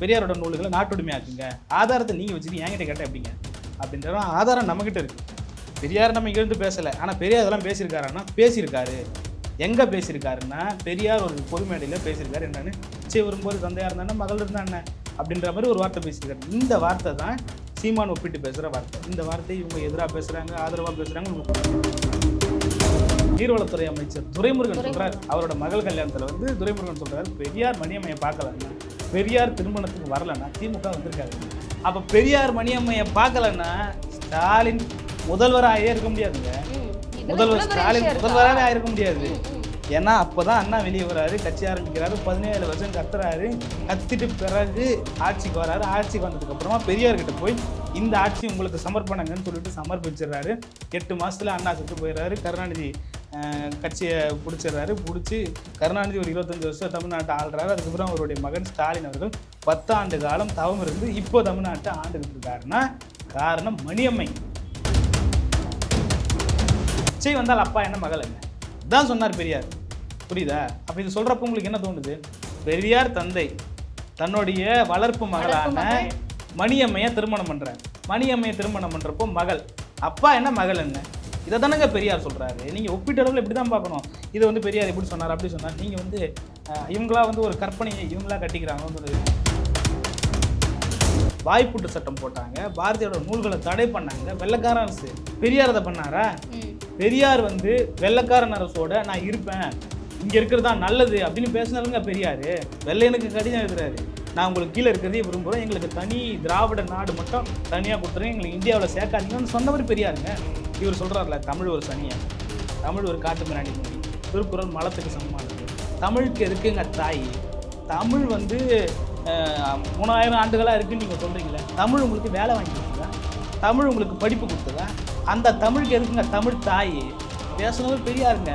பெரியாரோட நூல்களை நாட்டுடைமையாக்குங்க. ஆதாரத்தை நீங்கள் வச்சுட்டு என்கிட்ட கேட்ட எப்படிங்க? அப்படின்ற ஆதாரம் நம்மக்கிட்ட இருக்கு. பெரியார் நம்ம இங்கிருந்து பேசலை. ஆனால் பெரியார் இதெல்லாம் பேசியிருக்காருன்னா பேசியிருக்காரு. எங்கே பேசியிருக்காருன்னா பெரியார் ஒரு பொது மேடையில் பேசியிருக்காரு. என்னன்னு? சரி வரும்போது தந்தையாக இருந்தானே மகள் இருந்தானே அப்படின்ற மாதிரி ஒரு வார்த்தை பேசியிருக்காரு. இந்த வார்த்தை தான் சீமான் ஒப்பிட்டு பேசுகிற வார்த்தை. இந்த வார்த்தை இவங்க எதிராக பேசுகிறாங்க ஆதரவாக பேசுகிறாங்க நீர்வளத்துறை அமைச்சர் துரைமுருகன் சொல்றார். அவரோட மகள் கல்யாணத்துல வந்து துரைமுருகன் சொல்றாரு பெரியார் மணியம்மையை பார்க்கலன்னா பெரியார் திருமணத்துக்கு வரலன்னா திமுக வந்திருக்காரு. அப்ப பெரியார் மணியம்மையை பார்க்கலன்னா ஸ்டாலின் முதல்வராகவே இருக்க முடியாதுங்க. முதல்வர் ஸ்டாலின் முதல்வராகவே ஆயிருக்க முடியாது. ஏன்னா அப்பதான் அண்ணா வெளியே வராரு கட்சி ஆரம்பிக்கிறாரு பதினேழு வருஷம் கத்துறாரு. கத்திட்டு பிறகு ஆட்சிக்கு வராரு. ஆட்சிக்கு வந்ததுக்கு அப்புறமா பெரியார்கிட்ட போய் இந்த ஆட்சி உங்களுக்கு சமர்ப்பணங்கன்னு சொல்லிட்டு சமர்ப்பிச்சிடுறாரு. எட்டு மாசத்துல அண்ணா செத்து போயிடுறாரு. கருணாநிதி கட்சியை பிடிச்சிடுறாரு. பிடிச்சி கருணாநிதி ஒரு இருபத்தஞ்சு வருஷம் தமிழ்நாட்டை ஆள்றாரு. அதுக்கப்புறம் அவருடைய மகன் ஸ்டாலின் அவர்கள் பத்தாண்டு காலம் தவம் இருந்து இப்போ தமிழ்நாட்டை ஆண்டுகிட்டு இருக்காருன்னா காரணம் மணியம்மை. இச்சை வந்தால் அப்பா என்ன மகள் என்ன? இதான் சொன்னார் பெரியார். புரியுதா? அப்போ இது சொல்றப்ப உங்களுக்கு என்ன தோணுது? பெரியார் தந்தை தன்னுடைய வளர்ப்பு மகளான மணியம்மையை திருமணம் பண்றார். மணியம்மையை திருமணம் பண்றப்போ மகள். அப்பா என்ன மகள் என்ன? இதை தானங்க பெரியார் சொல்றாரு. நீங்க ஒப்பீட்டு அளவில் இப்படி தான் பார்க்கணும். இது வந்து பெரியார் எப்படி சொன்னார் அப்படி சொன்னார். நீங்க வந்து இவங்களா வந்து ஒரு கற்பனையை இவங்களா கட்டிக்கிறாங்க வாய்ப்பூட்டு சட்டம் போட்டாங்க. பாரதியோட நூல்களை தடை பண்ணாங்க. வெள்ளக்கார அரசு. பெரியார் அதை பண்ணாரா? பெரியார் வந்து வெள்ளக்காரன் அரசோட நான் இருப்பேன். இங்க இருக்கிறதா நல்லது அப்படின்னு பேசினாருங்க பெரியார். வெள்ளையனுக்கு கடிதம் எழுதுறாரு. நான் உங்களுக்கு கீழே இருக்கிறதே விரும்புகிறோம் எங்களுக்கு தனி திராவிட நாடு மட்டும் தனியாக கொடுத்துருங்க. எங்களுக்கு இந்தியாவில் சேர்க்காதீங்கன்னு சொன்னவர் பெரியாருங்க இவர் சொல்கிறார்ல தமிழ் ஒரு சனியை? தமிழ் ஒரு காட்டு மிராண்டி மொழி. திருக்குறள் மலத்துக்கு சமமானது. தமிழுக்கு எதுக்குங்க தாய்? தமிழ் வந்து மூணாயிரம் ஆண்டுகளாக இருக்குன்னு நீங்கள் சொல்கிறீங்களே தமிழ் உங்களுக்கு வேலை வாங்கி கொடுத்ததா? தமிழ் உங்களுக்கு படிப்பு கொடுத்ததா? அந்த தமிழுக்கு எதுக்குங்க தமிழ் தாய்? பேசுனவர் பெரியாருங்க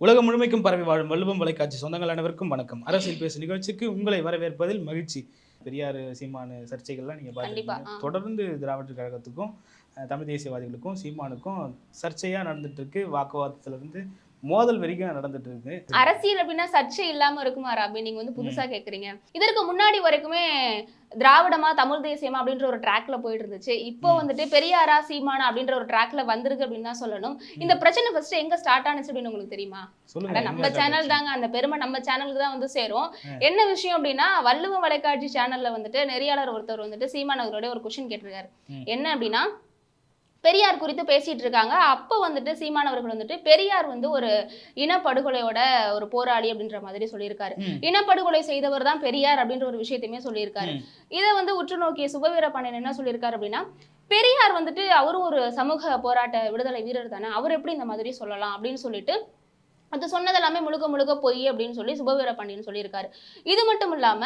உலகம் முழுமைக்கும் பரவி வாழும் வள்ளுவம் தொலைக்காட்சி சொந்தங்கள் அனைவருக்கும் வணக்கம். அரசியல் பேசு நிகழ்ச்சிக்கு உங்களை வரவேற்பதில் மகிழ்ச்சி. பெரியார் சீமானு சர்ச்சைகள்லாம் நீங்கள் கண்டிப்பா, பார்த்துருக்கீங்க. தொடர்ந்து திராவிடர் கழகத்துக்கும் தமிழ் தேசியவாதிகளுக்கும் சீமானுக்கும் சர்ச்சையாக நடந்துட்டு இருக்கு. வாக்குவாதத்துல இருந்து மோதல் வரைக்கும் நடந்துட்டு இருக்கு அரசியல் அப்படின்னா சர்ச்சை இல்லாம இருக்குமா ராபி? நீங்க வந்து புதுசா கேக்குறீங்க. இதற்கு முன்னாடி வரைக்குமே திராவிடமா தமிழ் தேசியமா அப்படின்ற ஒரு ட்ராக்ல போயிட்டு இருந்துச்சு இப்போ. வந்துட்டு பெரியாரா சீமானா அப்படின்ற ஒரு ட்ராக்ல வந்திருக்கு அப்படின்னு தான் சொல்லணும். இந்த பிரச்சனை ஃபர்ஸ்ட் எங்க ஸ்டார்ட் ஆனிச்சு அப்படின்னு உங்களுக்கு தெரியுமா? நம்ம சேனல்? தாங்க. அந்த பெருமை நம்ம சேனலுக்கு தான் வந்து சேரும். என்ன விஷயம் அப்படின்னா வள்ளுவ வலைக்காட்சி சேனல்ல வந்துட்டு நெறியாளர் ஒருத்தர் வந்துட்டு சீமான் அவர்களுடைய ஒரு கொஸ்டின் கேட்டிருக்காரு. என்ன அப்படின்னா பெரியார் குறித்து பேசிட்டு இருக்காங்க அப்போ வந்துட்டு சீமான் அவர்கள் வந்துட்டு பெரியார் வந்து ஒரு இனப்படுகொலையோட ஒரு போராளி அப்படின்ற மாதிரி சொல்லியிருக்காரு. இனப்படுகொலை செய்தவர் தான் பெரியார் அப்படின்ற ஒரு விஷயத்தையுமே சொல்லியிருக்காரு. இதை வந்து உற்று நோக்கிய சுபவீர பாண்டியன் என்ன சொல்லியிருக்காரு அப்படின்னா பெரியார் வந்துட்டு அவரும் ஒரு சமூக போராட்ட விடுதலை வீரர் தானே அவர் எப்படி இந்த மாதிரி சொல்லலாம் அப்படின்னு சொல்லிட்டு அது சொன்னதெல்லாமே முழுக்க முழுக்க பொய் அப்படின்னு சொல்லி சுபவீர பாண்டியன் சொல்லியிருக்காரு. இது மட்டும் இல்லாம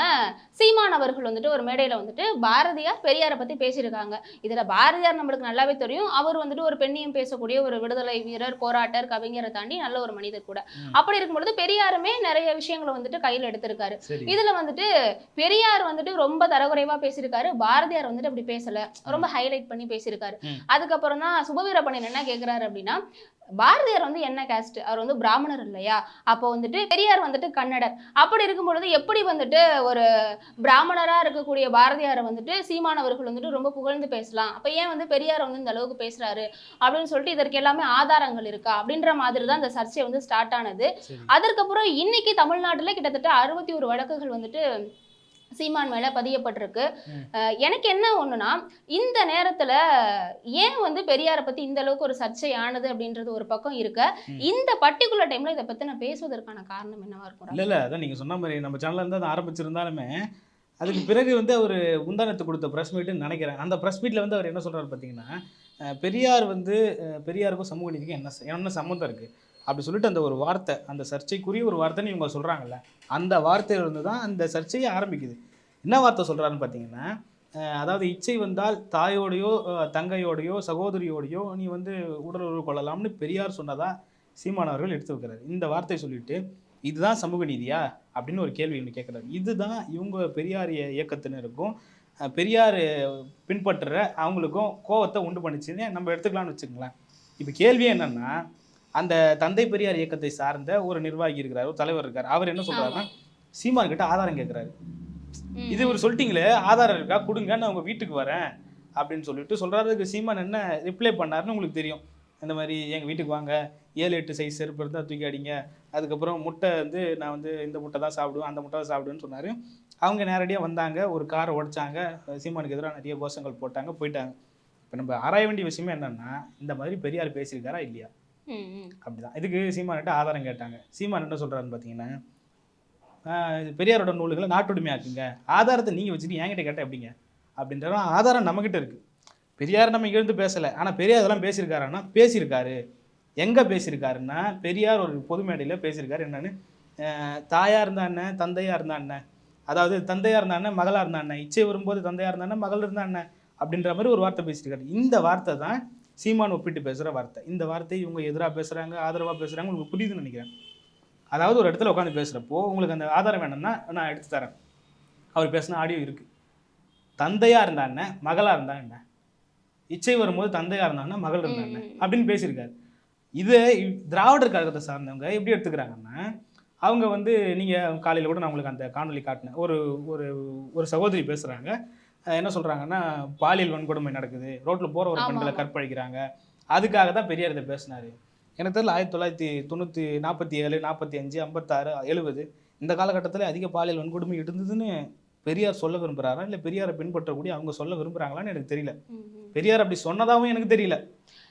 சீமான் அவர்கள் வந்துட்டு ஒரு மேடையில வந்துட்டு பாரதியார் பெரியாரை பத்தி பேசியிருக்காங்க. இதுல பாரதியார் நம்மளுக்கு நல்லாவே தெரியும். அவர் வந்துட்டு ஒரு பெண்ணியம் பேசக்கூடிய ஒரு விடுதலை வீரர் போராட்டர் கவிஞரை தாண்டி நல்ல ஒரு மனிதர் கூட. அப்படி இருக்கும் பொழுது பெரியாருமே நிறைய விஷயங்களை வந்துட்டு கையில் எடுத்திருக்காரு. இதுல வந்துட்டு பெரியார் வந்துட்டு ரொம்ப தரக்குறைவா பேசியிருக்காரு. பாரதியார் வந்துட்டு அப்படி பேசல. ரொம்ப ஹைலைட் பண்ணி பேசியிருக்காரு. அதுக்கப்புறம் தான் சுபவீரப்பணியன் என்ன கேக்குறாரு அப்படின்னா பாரதியார் வந்து என்ன கேஸ்ட் அவர் வந்து பிராமணர் இல்லையா? அப்போ வந்துட்டு பெரியார் வந்துட்டு கன்னடர். அப்படி இருக்கும் பொழுது எப்படி வந்துட்டு ஒரு பிராமணரா இருக்கக்கூடிய பாரதியாரை வந்துட்டு சீமானவர்கள் வந்துட்டு ரொம்ப புகழ்ந்து பேசலாம்? அப்ப ஏன் வந்து பெரியார் வந்து இந்த அளவுக்கு பேசுறாரு? அப்படின்னு சொல்லிட்டு இதற்கு எல்லாமே ஆதாரங்கள் இருக்கா? அப்படின்ற மாதிரி தான் இந்த சர்ச்சை வந்து ஸ்டார்ட் ஆனது. அதற்கப்புறம் இன்னைக்கு தமிழ்நாட்டுல கிட்டத்தட்ட அறுபத்தி ஒரு வழக்குகள் வந்துட்டு சீமான் மேல பதியப்பட்டிருக்கு. எனக்கு என்ன ஒண்ணுனா இந்த நேரத்துல ஏன் வந்து பெரியாரை பத்தி இந்த அளவுக்கு ஒரு சர்ச்சை ஆனது அப்படின்றது ஒரு பக்கம் இருக்க. இந்த பர்டிகுலர் டைம்ல இதை பத்தி நான் பேசுவதற்கான காரணம் என்னவா இருக்கும் இல்ல இல்ல அதான் நீங்க சொன்ன மாதிரி நம்ம சேனல்ல இருந்து அதை ஆரம்பிச்சிருந்தாலுமே அதுக்கு பிறகு வந்து அவர் முந்தானத்து கொடுத்த ப்ரெஸ் மீட்டுன்னு நினைக்கிறேன். அந்த ப்ரெஸ் மீட்ல வந்து அவர் என்ன சொல்றாரு பார்த்தீங்கன்னா பெரியார் வந்து பெரியாருக்கும் சமூக நீதிக்கும் என்ன என்ன சம்மந்தம் இருக்கு? அப்படி சொல்லிட்டு அந்த ஒரு வார்த்தை அந்த சர்ச்சைக்குரிய ஒரு வார்த்தைன்னு இவங்க சொல்கிறாங்கல்ல அந்த வார்த்தையிலிருந்து தான் அந்த சர்ச்சையை ஆரம்பிக்குது. என்ன வார்த்தை சொல்கிறான்னு பார்த்தீங்கன்னா அதாவது இச்சை வந்தால் தாயோடையோ தங்கையோடையோ சகோதரியோடையோ நீ வந்து உடலுறவு கொள்ளலாம்னு பெரியார் சொன்னதா சீமானவர்கள் எடுத்து வைக்கிறார். இந்த வார்த்தை சொல்லிட்டு இதுதான் சமூக நீதியா? அப்படின்னு ஒரு கேள்வி ஒன்று கேட்குறாரு. இதுதான் இவங்க பெரியார் இயக்கத்தினருக்கும் பெரியார் பின்பற்றுற அவங்களுக்கும் கோவத்தை உண்டு பண்ணிச்சுன்னு நம்ம எடுத்துக்கலாம்னு வச்சுக்கோங்களேன். இப்போ கேள்வி என்னென்னா அந்த தந்தை பெரியார் இயக்கத்தை சார்ந்த ஒரு நிர்வாகி இருக்கிறார் ஒரு தலைவர் இருக்கார். அவர் என்ன சொல்றாருன்னா சீமான் கிட்ட ஆதாரம் கேட்கிறாரு. இது ஒரு சொல்லிட்டீங்களே ஆதாரம் இருக்கா? கொடுங்க நான் உங்க வீட்டுக்கு வரேன் அப்படின்னு சொல்லிட்டு சொல்றாரு. அதுக்கு சீமான் என்ன ரிப்ளை பண்ணாருன்னு உங்களுக்கு தெரியும். இந்த மாதிரி எங்கள் வீட்டுக்கு வாங்க. ஏழு எட்டு சைஸ் செருப்பு இருந்தால் தூக்கி அடிங்க. அதுக்கப்புறம் முட்டை வந்து நான் வந்து இந்த முட்டை தான் சாப்பிடுவேன் அந்த முட்டை தான் சாப்பிடுவேன்னு சொன்னார். அவங்க நேரடியாக வந்தாங்க ஒரு காரை உடைச்சாங்க. சீமானுக்கு எதிராக நிறைய கோஷங்கள் போட்டாங்க போயிட்டாங்க. இப்போ நம்ம ஆராய வேண்டிய விஷயமே என்னன்னா இந்த மாதிரி பெரியார் பேசியிருக்காரா இல்லையா. அப்படிதான். இதுக்கு சீமானிட்ட ஆதாரம் கேட்டாங்க. சீமான் என்ன சொல்கிறாருன்னு பார்த்தீங்கன்னா பெரியாரோட நூல்களை நாட்டுடைமையாக்குங்க ஆதாரத்தை நீங்கள் வச்சுட்டு என்கிட்ட கேட்டால் எப்படிங்க? அப்படின்ற ஆதாரம் நம்மக்கிட்ட இருக்குது பெரியார் நம்ம இருந்து பேசலை. ஆனால் பெரியார் இதெல்லாம் பேசியிருக்காருன்னா பேசியிருக்காரு. எங்கே பேசியிருக்காருன்னா பெரியார் ஒரு பொது மேடையில் பேசியிருக்காரு. என்னன்னு? தாயாக இருந்தா அண்ணன் தந்தையாக இருந்தா அண்ணன் அதாவது தந்தையாக இருந்தா அண்ணன் மகளாக இருந்தா அண்ணன் இச்சை வரும்போது தந்தையாக இருந்தா அண்ணன் மகள் இருந்தா அண்ணன் அப்படின்ற மாதிரி ஒரு வார்த்தை பேசியிருக்காரு. இந்த வார்த்தை தான் சீமான் ஒப்பிட்டு பேசுகிற வார்த்தை. இந்த வார்த்தை இவங்க எதிராக பேசுகிறாங்க ஆதரவாக பேசுகிறாங்க உங்களுக்கு புரியுதுன்னு நினைக்கிறேன். அதாவது ஒரு இடத்துல உட்காந்து பேசுகிறப்போ உங்களுக்கு அந்த ஆதாரம் வேணும்னா நான் எடுத்து தரேன். அவர் பேசின ஆடியோ இருக்குது தந்தையாக இருந்தா என்ன? மகளாக இருந்தா என்ன? இச்சை வரும்போது தந்தையாக இருந்தாங்கன்னா மகள் இருந்தா என்ன? அப்படின்னு பேசியிருக்காரு. இது திராவிடர் கழகத்தை சார்ந்தவங்க எப்படி எடுத்துக்கிறாங்கன்னா அவங்க வந்து நீங்கள் காலையில் கூட நான் உங்களுக்கு அந்த காணொளி காட்டினேன். ஒரு ஒரு ஒரு சகோதரி பேசுகிறாங்க என்ன சொல்கிறாங்கன்னா பாலியல் வன்கொடுமை நடக்குது. ரோட்டில் போகிற ஒரு பெண்களை. கற்பழிக்கிறாங்க. அதுக்காக தான் பெரியார் இதை பேசினாரு. எனக்கு தெரியல ஆயிரத்தி தொள்ளாயிரத்தி தொண்ணூற்றி நாற்பத்தி ஏழு நாற்பத்தி அஞ்சு ஐம்பத்தாறு எழுபது இந்த காலகட்டத்தில் அதிக பாலியல் வன்கொடுமை இருந்ததுன்னு பெரியார் சொல்ல விரும்புகிறாரா இல்லை பெரியாரை பின்பற்றக்கூடிய அவங்க சொல்ல விரும்புகிறாங்களான்னு எனக்கு தெரியல. பெரியார் அப்படி சொன்னதாகவும் எனக்கு தெரியல.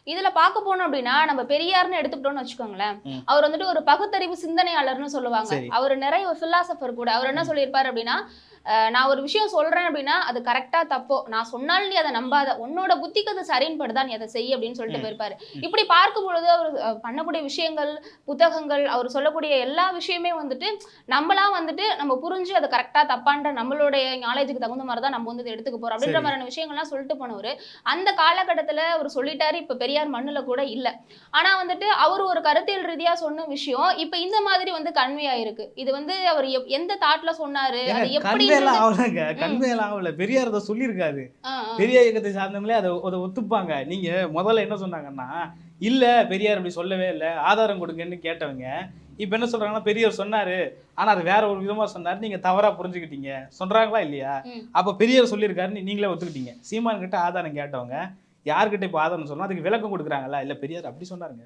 இதுல பார்க்க போனோம் அப்படின்னா நம்ம பெரியார்னு எடுத்துக்கிட்டோம்னு வச்சுக்கோங்களேன். அவர் வந்துட்டு ஒரு பகுத்தறிவு சிந்தனையாளர்னு சொல்லுவாங்க. அவர் நிறைய பிலாசபர் கூட அவர் என்ன சொல்லியிருப்பாரு அப்படின்னா நான் ஒரு விஷயம் சொல்றேன் அப்படின்னா அது கரெக்டா தப்போ? நான் சொன்னாலும் நீ அதை நம்பாத. உன்னோட புத்திக்கு அது சரின்னு படுதா நீ அதை செய் அப்படின்னு சொல்லிட்டு. போயிருப்பாரு. இப்படி பார்க்கும் பொழுது அவர் பண்ணக்கூடிய விஷயங்கள் புத்தகங்கள் அவர் சொல்லக்கூடிய எல்லா விஷயமே வந்துட்டு நம்மளா வந்துட்டு நம்ம புரிஞ்சு அது கரெக்டா தப்பான்ற நம்மளுடைய நாலேஜுக்கு தகுந்த மாதிரி தான் நம்ம வந்து எடுத்துக்க போறோம். அப்படின்ற. மாதிரியான விஷயங்கள்லாம் சொல்லிட்டு போனவர் அந்த காலகட்டத்துல அவர் சொல்லிட்டாரு இப்ப பெரியார் மண்ணுல கூட இல்ல. ஆனா வந்துட்டு அவர் ஒரு கருத்தியல் ரீதியா சொன்ன விஷயம் இப்ப இந்த மாதிரி வந்து கன்வே ஆயிருக்கு. இது வந்து அவர் எந்த தாட்ல சொன்னாரு? அது எப்படி கன்வேலாம் ஆகலைங்க கன்வேலாம் ஆகல பெரியார் அதை சொல்லியிருக்காரு. பெரிய இயக்கத்தை சார்ந்தவங்களே அதை அதை ஒத்துப்பாங்க. நீங்க முதல்ல என்ன சொன்னாங்கன்னா இல்ல பெரியார் அப்படி சொல்லவே இல்லை. ஆதாரம் கொடுங்கன்னு கேட்டவங்க. இப்போ என்ன சொல்றாங்கன்னா பெரியார் சொன்னாரு. ஆனா அது வேற ஒரு விதமா சொன்னாரு. நீங்க தவறா புரிஞ்சுக்கிட்டீங்க. சொல்றாங்களா இல்லையா. அப்ப பெரியார் சொல்லியிருக்காருன்னு நீங்களே ஒத்துக்கிட்டீங்க. சீமான் கிட்ட ஆதாரம் கேட்டவங்க யார்கிட்ட இப்போ ஆதாரம் சொன்னா அதுக்கு விளக்கம் கொடுக்குறாங்களா? இல்ல பெரியார் அப்படி சொன்னாருங்க.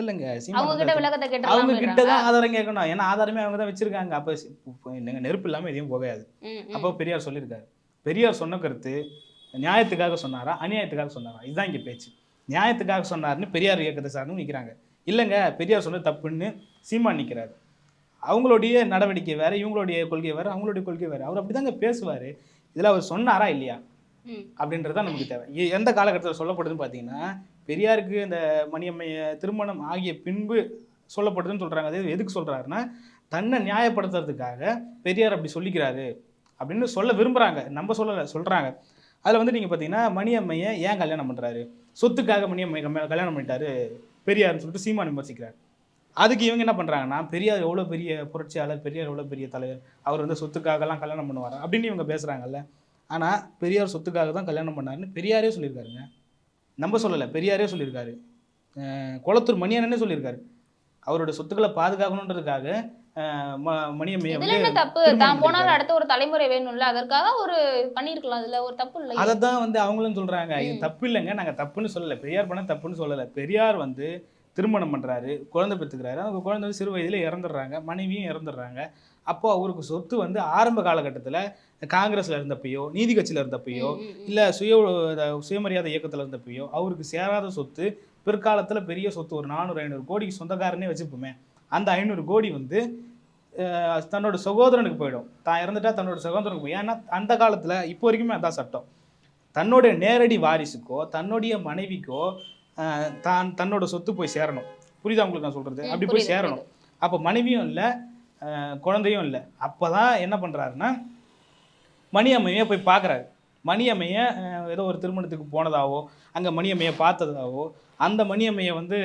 இல்லைங்க. அவங்க கிட்ட அவங்க கேட்டு தான் ஆதாரம் கேட்கணும். ஏன்னா ஆதாரமே அவங்க தான் வச்சிருக்காங்க. அப்ப நெருப்பு இல்லாம எதையும் போகாது. அப்போ பெரியார் சொல்லியிருக்காரு. பெரியார் சொன்ன கருத்து நியாயத்துக்காக சொன்னாரா? அநியாயத்துக்காக சொன்னாரா? இதுதான் இங்கே பேச்சு. நியாயத்துக்காக சொன்னாருன்னு பெரியார் இயக்கத்தை சார்ந்து நிற்கிறாங்க இல்லைங்க பெரியார் சொன்னது தப்புன்னு சீமான் நிற்கிறாரு அவங்களுடைய நடவடிக்கை வேற இவங்களுடைய கொள்கை வேற அவங்களுடைய கொள்கை வேற. அவர் அப்படிதாங்க பேசுவார். இதில் அவர் சொன்னாரா இல்லையா? அப்படின்றது தான் நமக்கு தேவை. எந்த காலகட்டத்தில் சொல்லப்படுதுன்னு பார்த்தீங்கன்னா பெரியாருக்கு இந்த மணியம்மைய திருமணம் ஆகிய பின்பு சொல்லப்படுதுன்னு சொல்கிறாங்க அது எதுக்கு சொல்கிறாருன்னா தன்னை நியாயப்படுத்துறதுக்காக பெரியார் அப்படி சொல்லிக்கிறாரு அப்படின்னு சொல்ல விரும்புகிறாங்க நம்ம சொல்லலை சொல்கிறாங்க அதில் வந்து நீங்கள் பார்த்தீங்கன்னா மணியம்மையை ஏன் கல்யாணம் பண்ணுறாரு சொத்துக்காக மணியம்மை கல்யாணம் பண்ணிட்டாரு பெரியார்னு சொல்லிட்டு சீமான் விமர்சிக்கிறார். அதுக்கு இவங்க என்ன பண்ணுறாங்கன்னா பெரியார் எவ்வளோ பெரிய புரட்சியாளர் பெரியார் எவ்வளோ பெரிய தலைவர் அவர் வந்து சொத்துக்காகலாம் கல்யாணம் பண்ணுவார் அப்படின்னு இவங்க பேசுகிறாங்கல்ல ஆனால் பெரியார் சொத்துக்காக தான் கல்யாணம் பண்ணாருன்னு பெரியாரே சொல்லியிருக்காருங்க. நம்ம சொல்லலை பெரியாரே சொல்லியிருக்காரு. குளத்தூர் மணியண்ணனே சொல்லியிருக்காரு. அவரோட சொத்துக்களை பாதுகாக்கணுன்றதுக்காக மணியம்மையை வந்து தப்பு? தான் போனாலும். அடுத்த ஒரு தலைமுறை வேணும்ல. அதற்காக ஒரு பண்ணிருக்கலாம் அதுல ஒரு தப்பு இல்லை அதை தான் வந்து அவங்களும் சொல்றாங்க. இது. தப்பு இல்லைங்க. நாங்க தப்புன்னு சொல்லலை. பெரியார் பண்ண தப்புன்னு சொல்லலை. பெரியார் வந்து திருமணம் பண்றாரு குழந்தை பெற்றுக்கிறாரு. அவங்க குழந்தை வந்து சிறு வயதில இறந்துடுறாங்க மனைவியும் இறந்துடுறாங்க. அப்போ அவருக்கு சொத்து வந்து ஆரம்ப காலகட்டத்துல காங்கிரஸ்ல இருந்தப்பையோ நீதி கட்சியில இருந்தப்பையோ இல்ல சுய சுயமரியாதை இயக்கத்துல இருந்தப்பையோ அவருக்கு சேராத சொத்து பிற்காலத்துல பெரிய சொத்து ஒரு நானூறு ஐநூறு கோடிக்கு சொந்தக்காரனே வச்சுப்போமே. அந்த ஐநூறு கோடி வந்து தன்னோட சகோதரனுக்கு போயிடும். தான் இறந்துட்டா தன்னோட சகோதரனுக்கு போய் ஏன்னா அந்த காலத்துல இப்போ வரைக்குமே அதான் சட்டம். தன்னுடைய நேரடி வாரிசுக்கோ தன்னுடைய மனைவிக்கோ தான் தன்னோட சொத்து போய் சேரணும். புரியுதா உங்களுக்கு நான் சொல்றது? ம், அப்படி போய் சேரணும். அப்போ மனைவியும் இல்லை குழந்தையும் இல்லை. அப்பதான் என்ன பண்றாருன்னா மணியம்மையை போய் பார்க்குறாரு மணியம்மையை ஏதோ ஒரு திருமணத்துக்கு போனதாவோ அங்கே மணியம்மையை பார்த்ததாவோ அந்த மணியம்மையை வந்து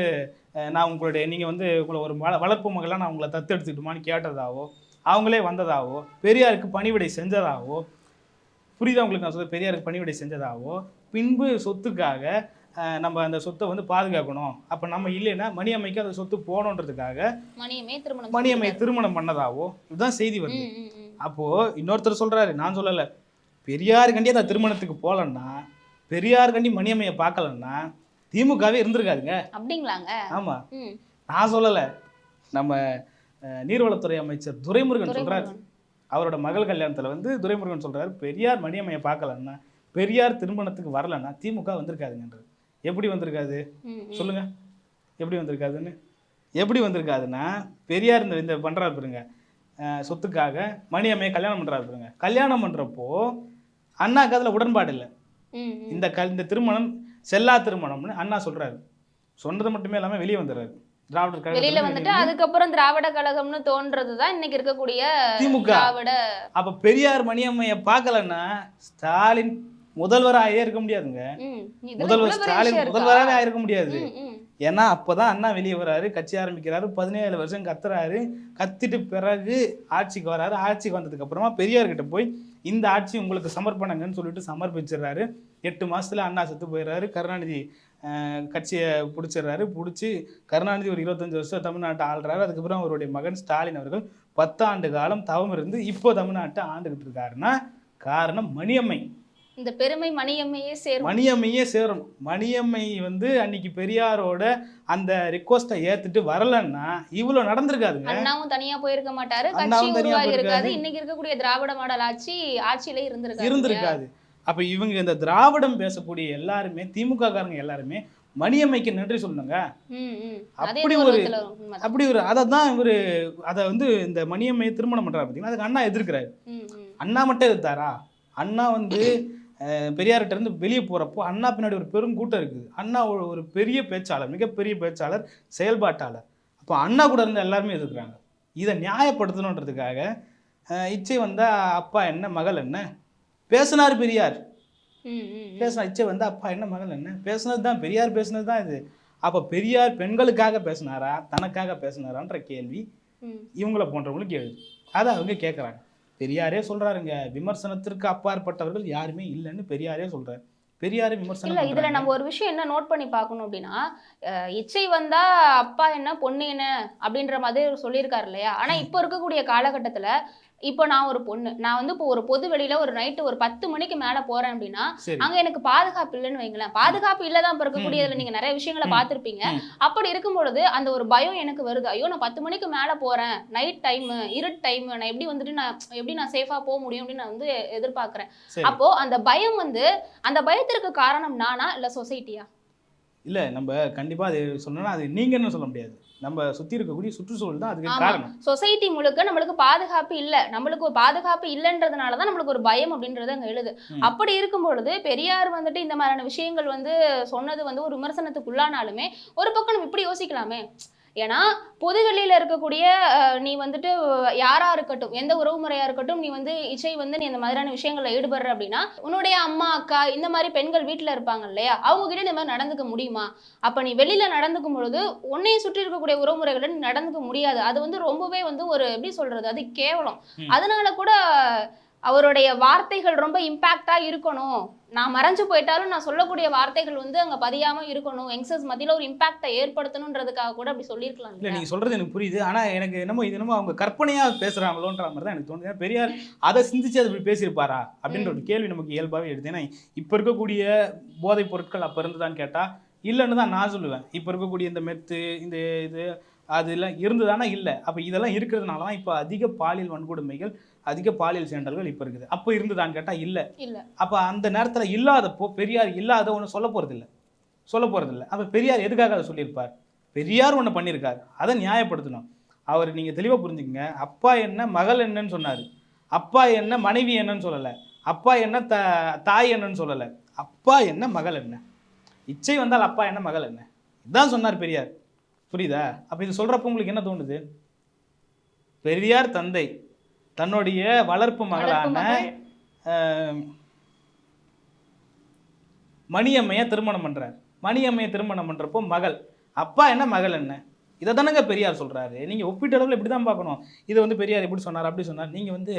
நான் உங்களுடைய நீங்கள் வந்து உங்களை ஒரு வள வளர்ப்பு மகளாக நான் உங்களை தத்தெடுத்துக்கிட்டுமான்னு கேட்டதாவோ அவங்களே வந்ததாவோ பெரியாருக்கு பணிவிடை செஞ்சதாவோ புரியுதா உங்களுக்கு நான் சொல்ல பெரியாருக்கு பணிவிடை செஞ்சதாவோ பின்பு சொத்துக்காக நம்ம அந்த சொத்தை வந்து பாதுகாக்கணும். அப்போ நம்ம இல்லைன்னா மணியம்மைக்கு அந்த சொத்து போகணுன்றதுக்காக மணியமே திருமணம் மணியம்மை திருமணம் பண்ணதாவோ? இதுதான் செய்தி வருது ம், ம், ம். அப்போ இன்னொருத்தர் சொல்றாரு நான் சொல்லல. பெரியார் கண்டி அந்த திருமணத்துக்கு போகலன்னா பெரியார் கண்டி மணியம்மையை பார்க்கலன்னா திமுகவே இருந்திருக்காதுங்க. அப்படிங்களாங்க? ஆமா. ம். நான் சொல்லல. நம்ம நீர்வளத்துறை அமைச்சர் துரைமுருகன் சொல்றாரு. துரைமுருகன். அவரோட மகள் கல்யாணத்துல வந்து துரைமுருகன் சொல்றாரு பெரியார் மணியம்மையை பார்க்கலன்னா பெரியார் திருமணத்துக்கு வரலன்னா திமுக வந்திருக்காதுங்கன்றது எப்படி வந்திருக்காது. சொல்லுங்க. எப்படி வந்திருக்காதுன்னு. எப்படி வந்திருக்காதுன்னா பெரியார் இந்த இந்த பண்றாரு பாருங்க. சொத்துக்காக மணியம்மையை கல்யாணம் பண்றாரு பாருங்க. கல்யாணம் பண்றப்போ அண்ணாக்கு அதுல உடன்பாடு இல்லை. இந்த கல் இந்த திருமணம் செல்லா திருமணம்னு அண்ணா சொல்றாரு. சொன்னது மட்டுமே இல்லாம வெளியே வந்துடுறாரு திராவிடர் கழகத்துல வெளியில வந்துட்டு அதுக்கப்புறம் திராவிட கழகம்னு தோன்றதுதான் இன்னைக்கு இருக்கக்கூடிய திமுக. திராவிட அப்ப பெரியார் மணியம்மையை பார்க்கலன்னா ஸ்டாலின் முதல்வராகவே இருக்க முடியாதுங்க. முதல்வர் ஸ்டாலின்? முதல்வராகவே ஆயிருக்க முடியாது. ஏன்னா அப்பதான் அண்ணா வெளியே வராரு கட்சி ஆரம்பிக்கிறாரு பதினேழு வருஷம் கத்துறாரு கத்திட்டு பிறகு ஆட்சிக்கு வராரு. ஆட்சிக்கு வந்ததுக்கு அப்புறமா பெரியார் கிட்ட போய் இந்த ஆட்சி உங்களுக்கு சமர்ப்பணங்கன்னு சொல்லிட்டு சமர்ப்பிச்சிடுறாரு. எட்டு மாசத்துல அண்ணா செத்து போயிடுறாரு. கருணாநிதி கட்சியை பிடிச்சிடுறாரு. பிடிச்சி கருணாநிதி ஒரு இருபத்தஞ்சு வருஷம் தமிழ்நாட்டை ஆள்றாரு. அதுக்கப்புறம் அவருடைய மகன் ஸ்டாலின் அவர்கள் பத்தாண்டு காலம் தவம் இருந்து இப்போ தமிழ்நாட்டை ஆண்டுகிட்டு இருக்காருன்னா காரணம் மணியம்மை. இந்த பெருமை மணியம்மையே சேரும். மணியம்மையே சேரணும். மணியம்மை வந்து அன்னைக்கு பெரியாரோட அந்த ரிக்வஸ்ட்டை ஏத்துட்டு வரலன்னா இவ்வளோ நடந்திருக்காதுங்க. அண்ணாவும் தனியா போயிருக்க மாட்டாரு. கட்சியும் உருவாகி இருக்காது. இன்னைக்கு இருக்கக்கூடிய திராவிட மாடல் ஆட்சி ஆட்சியிலே இருந்திருக்காது இருந்திருக்காது. அப்ப இவங்க இந்த திராவிடம் பேசக்கூடிய எல்லாருமே திமுக காரங்க எல்லாருமே மணியம்மைக்கு நன்றி. அதே அப்படி ஒரு. அப்படி ஒரு அதை தான் இவர் அதை வந்து இந்த மணியம்மையை திருமணம் பண்றாரு பார்த்தீங்கன்னா அதுக்கு அண்ணா எதிர்க்கிறாரு. அண்ணா மட்டும் எதிர்த்தாரா? அண்ணா வந்து அஹ், பெரியார்கிட்ட இருந்து வெளியே போறப்போ அண்ணா பின்னாடி ஒரு பெரும் கூட்டம் இருக்குது. அண்ணா ஒரு ஒரு பெரிய பேச்சாளர் மிகப்பெரிய பேச்சாளர் செயல்பாட்டாளர். அப்போ அண்ணா கூட இருந்த எல்லாருமே எதிர்க்கிறாங்க. இதை நியாயப்படுத்தணுன்றதுக்காக இச்சை வந்தா அப்பா என்ன மகள் என்ன? பேசினார் பெரியார். பேசினா இச்சை வந்து அப்பா என்ன மகள் என்ன? பேசுனது தான் பெரியார் பேசுனது தான் இது. அப்போ பெரியார் பெண்களுக்காக பேசினாரா? தனக்காக பேசினாரான்ற கேள்வி. இவங்கள போன்றவங்களுக்கு எழுது. அதை அவங்க கேட்குறாங்க பெரியாரே சொல்றாருங்க. விமர்சனத்திற்கு அப்பாற்பட்டவர்கள் யாருமே இல்லைன்னு பெரியாரே சொல்றாரு. பெரியாரே விமர்சனம் இல்ல இதுல. நம்ம ஒரு விஷயம் என்ன நோட் பண்ணி பார்க்கணும் அப்படின்னா அஹ், இச்சை வந்தா அப்பா என்ன பொண்ணு என்ன அப்படின்ற மாதிரி சொல்லியிருக்காரு இல்லையா? ஆனா இப்போ இருக்கக்கூடிய காலகட்டத்துல இப்போ நான் ஒரு பொண்ணு. நான் வந்து இப்போ ஒரு பொது வெளியில ஒரு நைட்டு ஒரு பத்து மணிக்கு மேல போறேன் அப்படின்னா அங்க எனக்கு பாதுகாப்பு இல்லைன்னு வைங்களேன். பாதுகாப்பு இல்லதான் இப்ப இருக்கக்கூடியதுல நீங்க நிறைய விஷயங்களை. பார்த்திருப்பீங்க. அப்படி இருக்கும் பொழுது அந்த ஒரு பயம் எனக்கு வருது. ஐயோ நான் பத்து மணிக்கு மேல போறேன். நைட் டைம் இருட் டைம் நான் எப்படி வந்துட்டு நான் எப்படி நான் சேஃபா போக முடியும் அப்படின்னு நான் வந்து எதிர்பார்க்கறேன். அப்போ அந்த பயம் வந்து அந்த பயத்திற்கு காரணம் நானா இல்ல சொசைட்டியா இல்ல நம்ம கண்டிப்பா அது சொல்லணும்னா அது நீங்கன்னு சொல்ல முடியாது. நம்ம சுத்தி இருக்கக்கூடிய சுற்றுச்சூழல் தான் அதுக்கு. காரணம். சொசைட்டி முழுக்க நம்மளுக்கு பாதுகாப்பு இல்ல. நம்மளுக்கு ஒரு பாதுகாப்பு இல்லைன்றதுனால தான் நம்மளுக்கு ஒரு பயம் அப்படின்றது அங்க எழுது. அப்படி இருக்கும் பொழுது பெரியார் வந்துட்டு இந்த மாதிரியான விஷயங்கள் வந்து சொன்னது வந்து ஒரு விமர்சனத்துக்கு உள்ளானாலுமே ஒரு பக்கம் நம்ம இப்படி யோசிக்கலாமே. ஏன்னா பொதுவெளியில இருக்கக்கூடிய நீ வந்துட்டு யாரா இருக்கட்டும் எந்த உறவு முறையா இருக்கட்டும் நீ வந்து இச்சை வந்து நீ இந்த மாதிரியான விஷயங்கள்ல ஈடுபடுற அப்படின்னா உன்னுடைய அம்மா அக்கா இந்த மாதிரி பெண்கள் வீட்டுல இருப்பாங்க இல்லையா? அவங்க கிட்ட இந்த மாதிரி நடந்துக்க முடியுமா? அப்ப நீ வெளியில நடந்துக்கும் பொழுது உன்னையும் சுற்றி இருக்கக்கூடிய உறவுமுறைகளை நீ நடந்துக்க முடியாது. அது வந்து ரொம்பவே வந்து ஒரு எப்படி சொல்றது அது கேவலம். அதனால கூட அவருடைய வார்த்தைகள் ரொம்ப இம்பாக்டா இருக்கணும். நான் மறைஞ்சு போயிட்டாலும் நான் சொல்லக்கூடிய வார்த்தைகள் வந்து அங்க பதியாம இருக்கணும். யங்ஸ்டர்ஸ் மத்தியில ஒரு இம்பாக்டை ஏற்படுத்தணுன்றதுக்காக கூட அப்படி சொல்லியிருக்கலாம் இல்ல இல்லையா? நீங்க சொல்றது எனக்கு புரியுது. ஆனா எனக்கு என்னமோ இது என்னமோ அவங்க கற்பனையா பேசுறாங்களோன்ற மாதிரி தான் எனக்கு தோணுது. பெரியார் அதை சிந்திச்சு அதை இப்படி பேசியிருப்பாரா அப்படின்ற ஒரு கேள்வி நமக்கு இயல்பாவே எடுத்து ஏன்னா இப்ப இருக்கக்கூடிய போதைப் பொருட்கள் அப்ப இருந்துதான்னு கேட்டா இல்லைன்னு தான் நான் சொல்லுவேன். இப்ப இருக்கக்கூடிய இந்த மெத்து இந்த இது அதெல்லாம் இருந்ததானா இல்லை. அப்போ இதெல்லாம் இருக்கிறதுனால தான் இப்போ அதிக பாலியல் வன்கொடுமைகள் அதிக பாலியல் சேண்டல்கள் இப்போ இருக்குது. அப்போ இருந்ததான்னு கேட்டால் இல்லை. இல்ல. அப்போ அந்த நேரத்தில் இல்லாதப்போ பெரியார் இல்லாத ஒன்று சொல்ல போகிறதில்ல சொல்ல போகிறதில்ல அப்போ பெரியார் எதுக்காக அதை சொல்லியிருப்பார்? பெரியார் ஒன்று பண்ணியிருக்கார். அதை நியாயப்படுத்தணும். அவர் நீங்கள் தெளிவாக புரிஞ்சுக்கங்க. அப்பா என்ன மகள் என்னன்னு சொன்னார். அப்பா என்ன மனைவி என்னன்னு சொல்லலை. அப்பா என்ன த தாய் என்னன்னு சொல்லலை. அப்பா என்ன மகள் என்ன? இச்சை வந்தால் அப்பா என்ன மகள் என்ன? இதான் சொன்னார் பெரியார். புரியுதா? அப்போ இது சொல்கிறப்ப உங்களுக்கு என்ன தோணுது? பெரியார் தந்தை தன்னுடைய வளர்ப்பு மகளான மணியம்மையை திருமணம் பண்றார். மணியம்மையை திருமணம் பண்றப்போ மகள். அப்பா என்ன மகள் என்ன? இதை தானங்க பெரியார் சொல்றாரு. நீங்க ஒப்பீட்டு அளவில் இப்படி தான் பார்க்கணும். இதை வந்து பெரியார் இப்படி சொன்னார் அப்படி சொன்னார். நீங்க வந்து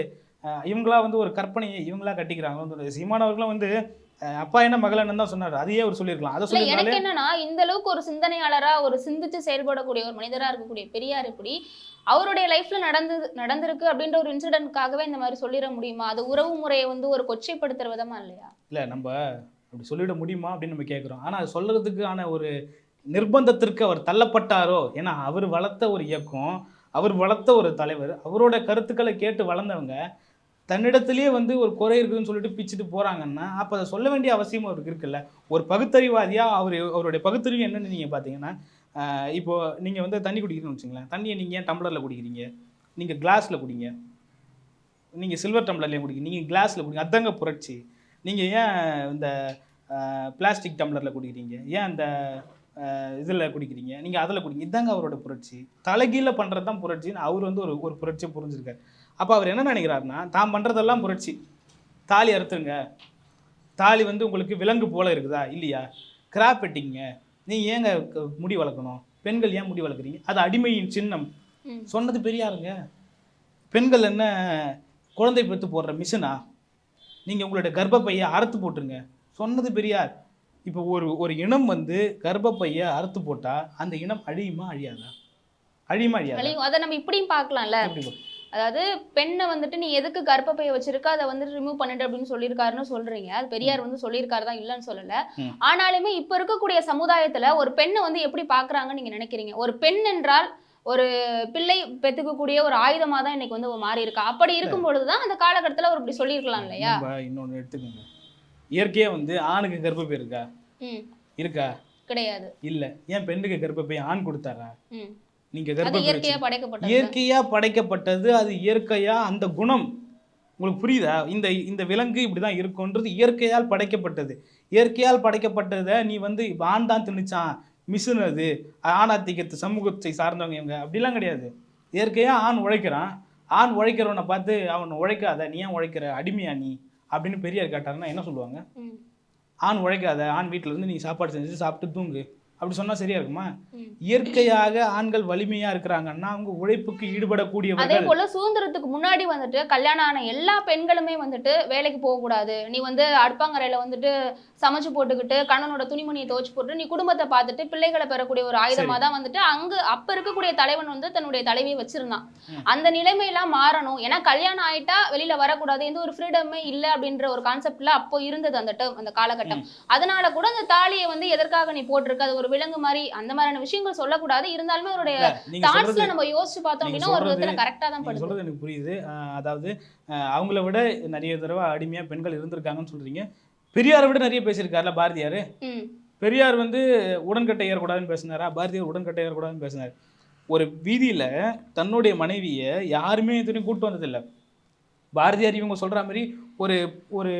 இவங்களா வந்து ஒரு கற்பனையை இவங்களா கட்டிக்கிறாங்க சீமானவர்களும் வந்து அப்பா என்ன மகள் என்ன தான் சொன்னாரு. அதையே அவர் சொல்லியிருக்கலாம். அதை இல்ல எனக்கு என்னன்னா இந்த அளவுக்கு ஒரு சிந்தனையாளரா ஒரு சிந்திச்சு செயல்படக்கூடிய ஒரு மனிதரா இருக்கக்கூடிய பெரியார் எப்படி அவருடைய லைஃப்ல நடந்தது நடந்திருக்கு அப்படின்ற ஒரு இன்சிடென்ட்காகவே இந்த மாதிரி சொல்லிட முடியுமா? அது உறவு முறையை வந்து ஒரு கொச்சைப்படுத்துற விதமா இல்லையா? இல்லை நம்ம அப்படி சொல்லிட முடியுமா அப்படின்னு நம்ம கேட்குறோம் ஆனால் அது சொல்கிறதுக்கான ஒரு நிர்பந்தத்திற்கு அவர் தள்ளப்பட்டாரோ? ஏன்னா அவர் வளர்த்த ஒரு இயக்கம் அவர் வளர்த்த ஒரு தலைவர் அவரோட கருத்துக்களை கேட்டு வளர்ந்தவங்க தன்னிடத்திலேயே வந்து ஒரு குறை இருக்குதுன்னு சொல்லிட்டு பிச்சுட்டு போகிறாங்கன்னா அப்போ அதை சொல்ல வேண்டிய அவசியம் அவருக்கு இருக்குல்ல? ஒரு பகுத்தறிவாதியாக அவர் அவருடைய பகுத்தறிவு என்னன்னு நீங்கள் பார்த்தீங்கன்னா இப்போது இப்போ நீங்கள் வந்து தண்ணி குடிக்கிறீங்கன்னு வச்சுங்களேன் தண்ணியை நீங்கள் ஏன் டம்ளரில் குடிக்கிறீங்க? நீங்கள் கிளாஸில் குடிங்க. நீங்கள் சில்வர் டம்ளர்லேயும் குடிங்க. நீங்கள் கிளாஸில் குடிங்க. அதாங்க புரட்சி. நீங்கள் ஏன் இந்த பிளாஸ்டிக் டம்ளரில் குடிக்கிறீங்க? ஏன் அந்த இதில் குடிக்கிறீங்க. நீங்கள் அதில் குடிங்க. இதாங்க அவரோட புரட்சி. தலைகீழ பண்ணுறது தான் புரட்சின்னு அவர் வந்து ஒரு ஒரு புரட்சியை புரிஞ்சிருக்காரு. அப்போ அவர் என்ன நினைக்கிறாருன்னா தான் பண்ணுறதெல்லாம் புரட்சி. தாலி அறுத்துருங்க. தாலி வந்து உங்களுக்கு விலங்கு போல இருக்குதா? இல்லையா? கிராப் வெட்டிங்க நீங்கள் ஏங்க முடி வளர்க்கணும்? பெண்கள் ஏன் முடி வளர்க்குறீங்க? அது அடிமையின் சின்னம். சொன்னது பெரியாருங்க பெண்கள் என்ன குழந்தை பெற்று போடுற மிஷினா? நீங்கள் உங்களுடைய கர்ப்பப்பையை அறுத்து போட்டுருங்க. சொன்னது பெரியார் இப்போ ஒரு ஒரு இனம் வந்து கர்ப்பப்பையை அறுத்து போட்டால் அந்த இனம் அழியுமா அழியாதா? அழியுமா அழியாதா? அழியும். அதை நம்ம இப்படியும் பார்க்கலாம்ல. அதாவது பெண்ணை வந்துட்டு நீ எதுக்கு கர்ப்பப்பையை வச்சிருக்க? அதை வந்து ரிமூவ் பண்ணிட்டு அப்படின்னு சொல்லியிருக்காருன்னு சொல்றீங்க. அது பெரியார் வந்து சொல்லியிருக்காரு தான் இல்லைன்னு சொல்லல. ஆனாலுமே இப்ப இருக்கக்கூடிய சமுதாயத்துல ஒரு பெண்ணை வந்து எப்படி பாக்குறாங்கன்னு நீங்க நினைக்கிறீங்க? ஒரு பெண் என்றால் ஒரு பிள்ளை பெத்துக்கக்கூடிய ஒரு ஆயுதமா தான் இன்னைக்கு வந்து மாறி இருக்கா அப்படி இருக்கும் பொழுதுதான் அந்த காலகட்டத்துல அவர் இப்படி சொல்லியிருக்கலாம் இல்லையா? நம்ம இன்னொன்று எடுத்துக்கோங்க. இயற்கையாக வந்து ஆணுக்கு கர்ப்பப்பை இருக்கா? இருக்கா? கிடையாது. இல்லை. ஏன் பெண்ணுக்கு கர்ப்பப்பை ஆண் கொடுத்தாரா? அது கர்ப்பப்பை இயற்கையா படைக்கப்பட்டது அது இயற்கையா அந்த குணம். உங்களுக்கு புரியுதா? இந்த இந்த விலங்கு இப்படிதான் இருக்கும்ன்றது இயற்கையால் படைக்கப்பட்டது. இயற்கையால் படைக்கப்பட்டதை நீ வந்து இப்ப ஆண் தான் திணிச்சான் மிஷின் அது ஆணாத்திக்கத்து சமூகத்தை சார்ந்தவங்க இவங்க. அப்படிலாம் கிடையாது. இயற்கையா ஆண் உழைக்கிறான். ஆண் உழைக்கிறவனை பார்த்து அவன் உழைக்காத நீ ஏன் உழைக்கிற? அடிமையா நீ? அப்படின்னு பெரியார் கேட்டாருன்னா என்ன சொல்லுவாங்க? ஆண் உழைக்காத ஆண் வீட்டுல இருந்து நீ சாப்பாடு செஞ்சு சாப்பிட்டு தூங்கு. அப்படி சொன்னா சரியா இருக்குமா. இயற்கையாக ஆண்கள் வலிமையா இருக்கிறாங்கன்னா அவங்க உழைப்புக்கு அதே ஈடுபடக்கூடியவர்கள் போல சுதந்திரத்துக்கு முன்னாடி வந்துட்டு கல்யாணம் ஆன எல்லா பெண்களுமே வந்துட்டு வேலைக்கு போக கூடாது. நீ வந்து அடுப்பாங்கரையில வந்துட்டு சமைச்சு போட்டுக்கிட்டு கணவனோட துணிமணியை துவைச்சு போட்டு நீ குடும்பத்தை பார்த்துட்டு பிள்ளைகளை பெறக்கூடிய ஒரு ஆயுதமா தான் வந்துட்டு அங்க அப்ப இருக்கக்கூடிய தலைவன் வந்து தன்னுடைய தலைவியை வச்சிருந்தான். அந்த நிலைமையெல்லாம் மாறணும். ஏன்னா கல்யாணம் ஆயிட்டா வெளியில வரக்கூடாது. எந்த ஒரு ஃப்ரீடமே இல்ல அப்படின்ற ஒரு கான்செப்ட்ல அப்போ இருந்தது அந்த அந்த காலகட்டம். அதனால கூட அந்த தாலியை வந்து எதற்காக நீ போட்டிருக்க? அது ஒரு விலங்கு மாதிரி அந்த மாதிரியான விஷயங்கள் சொல்லக்கூடாது. இருந்தாலுமே அவருடைய தாட்ஸ்ல நம்ம யோசிச்சு பார்த்தோம் அப்படின்னா ஒரு விதத்துல கரெக்டா தான் படுது. சொல்றது எனக்கு புரியுது. அதாவது அவங்கள விட நிறைய தடவை அடிமையா பெண்கள் இருந்திருக்காங்கன்னு சொல்றீங்க. பெரியாரை விட நிறைய பேசியிருக்காருல பாரதியார்? பெரியார் வந்து உடன்கட்டை ஏறக்கூடாதுன்னு பேசினாரா? பாரதியார் உடன்கட்டை ஏறக்கூடாதுன்னு பேசினார். ஒரு வீதியில தன்னுடைய மனைவியை யாருமே இதுவரையும் கூட்டு வந்ததில்லை. பாரதியார் இவங்க சொல்ற மாதிரி ஒரு ஒரு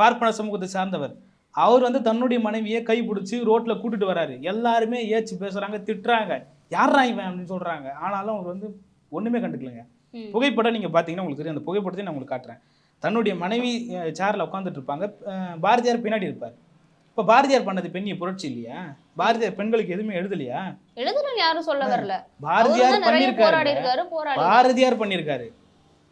பார்ப்பன சமூகத்தை சார்ந்தவர். அவர் வந்து தன்னுடைய மனைவியை கை பிடிச்சி ரோட்ல கூட்டிட்டு வராரு. எல்லாருமே ஏச்சு பேசுறாங்க திட்டுறாங்க. யாரா இவன் அப்படின்னு சொல்றாங்க. ஆனாலும் அவர் வந்து ஒண்ணுமே கண்டுக்கலங்க. புகைப்படம் நீங்க பாத்தீங்கன்னா உங்களுக்கு தெரியும். அந்த புகைப்படத்தை நான் உங்களுக்கு காட்டுறேன். தன்னுடைய மனைவி சேர்ல உட்காந்துட்டு இருப்பாங்க. பாரதியார் பின்னாடி இருப்பார். இப்போ பாரதியார் பண்ணது பெண்ணிய புரட்சி இல்லையா? பாரதியார் பெண்களுக்கு எதுவுமே எழுதலையா? எழுதணும் யாரும் சொல்ல வரல. பாரதியார் பண்ணியிருக்காரு. பாரதியார் பண்ணியிருக்காரு.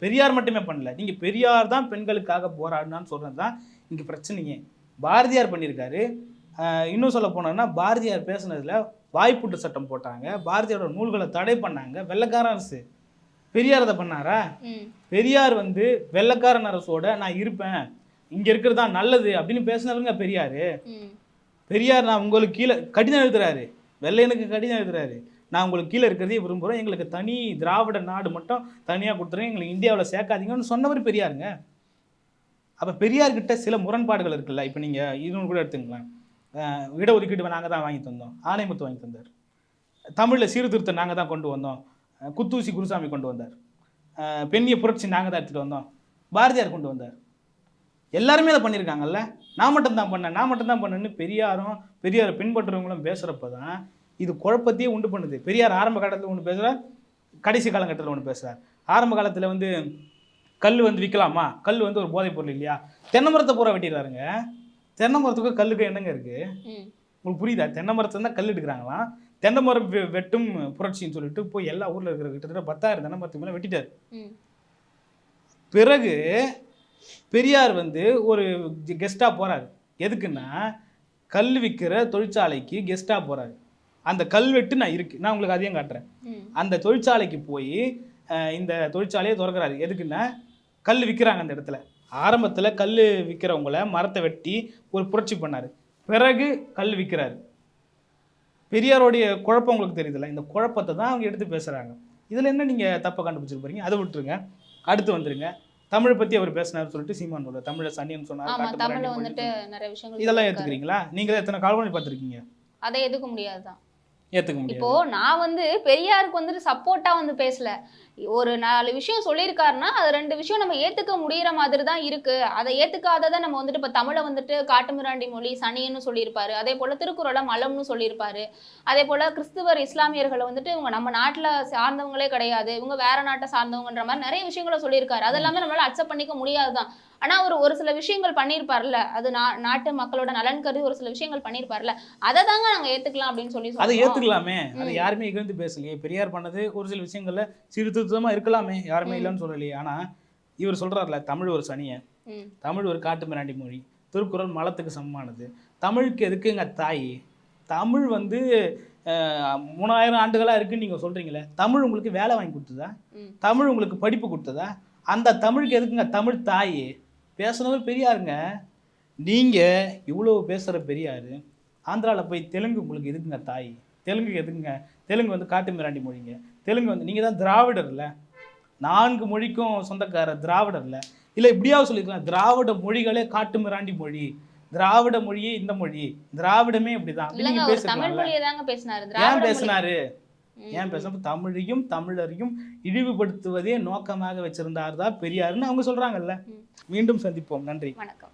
பெரியார் மட்டுமே பண்ணல. நீங்க பெரியார் தான் பெண்களுக்காக போராடினான்னு சொல்றது தான் இங்க பிரச்சனையே. பாரதியார் பண்ணியிருக்காரு. இன்னும் சொல்ல போனோம்னா பாரதியார் பேசுனதுல வாய்ப்பூட்டு சட்டம் போட்டாங்க. பாரதியாரோட நூல்களை தடை பண்ணாங்க. வெள்ளைக்கார அரசு. பெரியார் அதை பண்ணாரா? பெரியார் வந்து வெள்ளைக்காரன் அரசோட நான் இருப்பேன். இங்க இருக்கிறது தான் நல்லது அப்படின்னு பேசினவருங்க பெரியார். பெரியார் நான் உங்களுக்கு கீழே கடிதம் எழுதுறாரு. வெள்ளையனுக்கு கடிதம் எழுதுறாரு. நான் உங்களுக்கு கீழே இருக்கிறதே விரும்புகிறேன் எங்களுக்கு தனி திராவிட நாடு மட்டும் தனியாக கொடுத்துறேன். எங்களுக்கு இந்தியாவில் சேர்க்காதீங்கன்னு சொன்னவர் பெரியாருங்க. அப்போ பெரியார்கிட்ட சில முரண்பாடுகள் இருக்குல்ல? இப்போ நீங்கள் இன்னொன்று கூட எடுத்துங்களேன். இட இடஒதுக்கீடு நாங்கள் தான் வாங்கி தந்தோம். ஆணைமுத்து வாங்கி தந்தார். தமிழில் சீர்திருத்தம் நாங்கள் தான் கொண்டு வந்தோம். குத்தூசி குருசாமி கொண்டு வந்தார். பெண்ணிய புரட்சி நாங்கள் தான் எடுத்துகிட்டு வந்தோம். பாரதியார் கொண்டு வந்தார். எல்லாருமே அதை பண்ணியிருக்காங்கல்ல? நான் மட்டும் தான் பண்ணேன் நான் மட்டும்தான் பண்ணேன்னு பெரியாரும் பெரியாரை பின்பற்றுறவங்களும் பேசுகிறப்ப தான் இது குழப்பத்தையே உண்டு பண்ணுது. பெரியார் ஆரம்ப காலத்தில் ஒன்று பேசுகிறார் கடைசி காலகட்டத்தில் ஒன்று பேசுகிறார் ஆரம்ப காலத்தில் வந்து கல் வந்து விற்கலாமா கல் வந்து ஒரு போதைப் பொருள் இல்லையா? தென்னை மரத்தை பூரா வெட்டிடுறாருங்க. தென்னை மரத்துக்கும் கல்லுக்கும் என்னங்க இருக்குது ம். உங்களுக்கு புரியுதா? தென்னை தான் கல் எடுக்கிறாங்களாம் தென்னை மரம் வெட்டும் புரட்சின்னு சொல்லிட்டு போய் எல்லா ஊரில் இருக்கிற கிட்டத்தட்ட பத்தாயிரம் தென்னை மரத்துக்கு மேலே வெட்டிட்டார். பிறகு பெரியார் வந்து ஒரு கெஸ்ட்டாக போகிறாரு எதுக்குன்னா கல் விற்கிற தொழிற்சாலைக்கு கெஸ்ட்டாக போறாரு. அந்த கல்வெட்டு நான் இருக்கு நான் உங்களுக்கு அதையும் காட்டுறேன். அந்த தொழிற்சாலைக்கு போய் இந்த தொழிற்சாலையை திறக்கிறாரு. எதுக்குன்னா கல் விற்கிறாங்க அந்த இடத்துல. ஆரம்பத்தில் கல் விற்கிறவங்கள மரத்தை வெட்டி ஒரு புரட்சி பண்ணாரு. பிறகு கல் விற்கிறாரு பெரியாருடைய குழப்பம் உங்களுக்கு தெரியுதுல்ல? இந்த குழப்பத்தை தான் அவங்க எடுத்து பேசுகிறாங்க இதில் என்ன நீங்கள் தப்பை கண்டுபிடிச்சிட்டு போறீங்க? அதை விட்டுருங்க. அடுத்து வந்துருங்க. தமிழை பற்றி அவர் பேசினார் சொல்லிட்டு சீமான் சொல்ல தமிழை சனியன் சொன்னார் இதெல்லாம். ஏற்றுக்கிறீங்களா நீங்களே எத்தனை கால்வனி பார்த்துருக்கீங்க? அதை எதுக்க முடியாதுதான். ஏற்றுக்க முடியாது. இப்போ நான் வந்து பெரியாருக்கு வந்துட்டு சப்போர்ட்டா வந்து பேசல. ஒரு நாலு விஷயம் சொல்லியிருக்காருன்னா அது ரெண்டு விஷயம் நம்ம ஏத்துக்க முடியிற மாதிரி தான் இருக்கு. அதை ஏத்துக்காததை நம்ம வந்துட்டு இப்ப தமிழை வந்துட்டு காட்டுமிராண்டி மொழி சனின்னு சொல்லியிருப்பாரு. அதே போல திருக்குறளை மலம்னு சொல்லியிருப்பாரு. அதே போல கிறிஸ்துவர் இஸ்லாமியர்களை வந்துட்டு இவங்க நம்ம நாட்டுல சார்ந்தவங்களே கிடையாது. இவங்க வேற நாட்டை சார்ந்தவங்கன்ற மாதிரி நிறைய விஷயங்களை சொல்லியிருக்காரு. அதெல்லாமே நம்மளால அக்செப்ட் பண்ணிக்க முடியாதுதான். ஆனா அவர் ஒரு சில விஷயங்கள் பண்ணியிருப்பார்ல அது நாட்டு மக்களோட நலன் கருதி ஒரு சில விஷயங்கள் பண்ணியிருப்பார்ல அதை தாங்க நாங்க ஏத்துக்கலாம் அப்படின்னு சொல்லி அதை. ஏத்துக்கலாமே. அதை. யாருமே இகழ்ந்து பேசலையே. பெரியார் பண்ணது ஒரு சில விஷயங்கள்ல சீர்திருத்தமா இருக்கலாமே. யாருமே. இல்லைன்னு சொல்லலையே. ஆனா இவர் சொல்றாருல தமிழ் ஒரு சனியன். தமிழ் ஒரு காட்டு மிராண்டி மொழி. திருக்குறள் மலத்துக்கு சமமானது. தமிழுக்கு எதுக்குங்க தாய்? தமிழ் வந்து மூணாயிரம் ஆண்டுகளா இருக்குன்னு நீங்க சொல்றீங்களே. தமிழ் உங்களுக்கு வேலை வாங்கி கொடுத்ததா. தமிழ் உங்களுக்கு படிப்பு கொடுத்ததா? அந்த தமிழுக்கு எதுக்குங்க தமிழ் தாய்? பேசுனவர் பெரியாருங்க. நீங்க இவ்வளவு பேசுற பெரியாரு. ஆந்திரால போய் தெலுங்கு உங்களுக்கு எதுக்குங்க தாய்? தெலுங்கு எதுக்குங்க? தெலுங்கு வந்து காட்டு மிராண்டி மொழிங்க. தெலுங்கு வந்து நீங்க தான் திராவிடர்ல. நான்கு மொழிக்கும் சொந்தக்கார திராவிடர்ல. இல்ல இப்படியாவது சொல்லிக்கலாம் திராவிட மொழிகளே காட்டு மிராண்டி மொழி. திராவிட மொழியே இந்த மொழி. திராவிடமே இப்படிதான். பேசினாரு. ஏன் பேசினாரு. ஏன் பேசாம தமிழையும் தமிழரையும் இழிவுபடுத்துவதே நோக்கமாக வச்சிருந்தார் தான் பெரியாருன்னு அவங்க சொல்றாங்கல்ல. மீண்டும் சந்திப்போம். நன்றி. வணக்கம்.